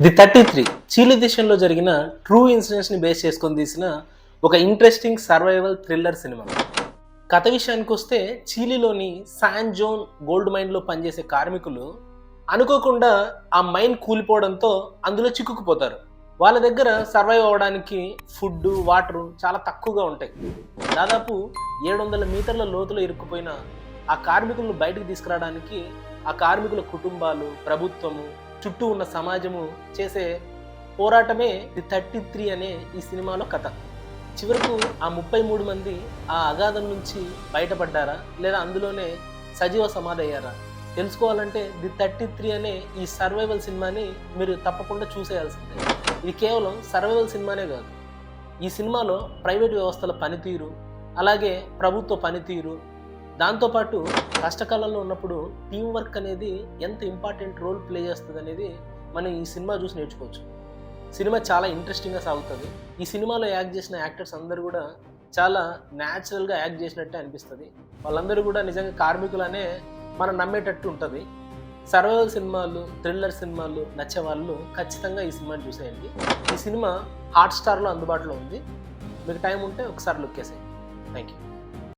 The thirty three. చీలి దేశంలో జరిగిన true ఇన్సిడెంట్స్ని base చేసుకొని తీసిన ఒక ఇంట్రెస్టింగ్ సర్వైవల్ థ్రిల్లర్ సినిమా. కథ విషయానికి వస్తే చీలీలోని శాన్ జోన్ గోల్డ్ మైన్లో పనిచేసే కార్మికులు అనుకోకుండా ఆ మైన్ కూలిపోవడంతో అందులో చిక్కుకుపోతారు. వాళ్ళ దగ్గర సర్వైవ్ అవ్వడానికి ఫుడ్ వాటర్ చాలా తక్కువగా ఉంటాయి. దాదాపు ఏడు వందల మీటర్ల లోతులో ఇరుక్కుపోయిన ఆ కార్మికులను బయటకు తీసుకురావడానికి ఆ కార్మికుల కుటుంబాలు ప్రభుత్వము చుట్టూ ఉన్న సమాజము చేసే పోరాటమే ది థర్టీ త్రీ అనే ఈ సినిమాలో కథ. చివరకు ఆ ముప్పై మూడు మంది ఆ అగాధం నుంచి బయటపడ్డారా? లేదా అందులోనే సజీవ సమాధయ్యారా? తెలుసుకోవాలంటే ది థర్టీ త్రీ అనే ఈ సర్వైవల్ సినిమాని మీరు తప్పకుండా చూసేయాల్సిందే. ఇది కేవలం సర్వైవల్ సినిమానే కాదు. ఈ సినిమాలో ప్రైవేట్ వ్యవస్థల పనితీరు అలాగే ప్రభుత్వ పనితీరు దాంతోపాటు కష్టకాలంలో ఉన్నప్పుడు టీం వర్క్ అనేది ఎంత ఇంపార్టెంట్ రోల్ ప్లే చేస్తుంది అనేది మనం ఈ సినిమా చూసి నేర్చుకోవచ్చు. సినిమా చాలా ఇంట్రెస్టింగ్గా సాగుతుంది. ఈ సినిమాలో యాక్ట్ చేసిన యాక్టర్స్ అందరూ కూడా చాలా న్యాచురల్గా యాక్ట్ చేసినట్టే అనిపిస్తుంది. వాళ్ళందరూ కూడా నిజంగా కార్మికులనే మనం నమ్మేటట్టు ఉంటుంది. సర్వైవల్ సినిమాలు థ్రిల్లర్ సినిమాలు నచ్చే వాళ్ళు ఖచ్చితంగా ఈ సినిమాని చూసేయండి. ఈ సినిమా హాట్స్టార్లో అందుబాటులో ఉంది. మీకు టైం ఉంటే ఒకసారి లుక్ వేసేయండి థ్యాంక్ యూ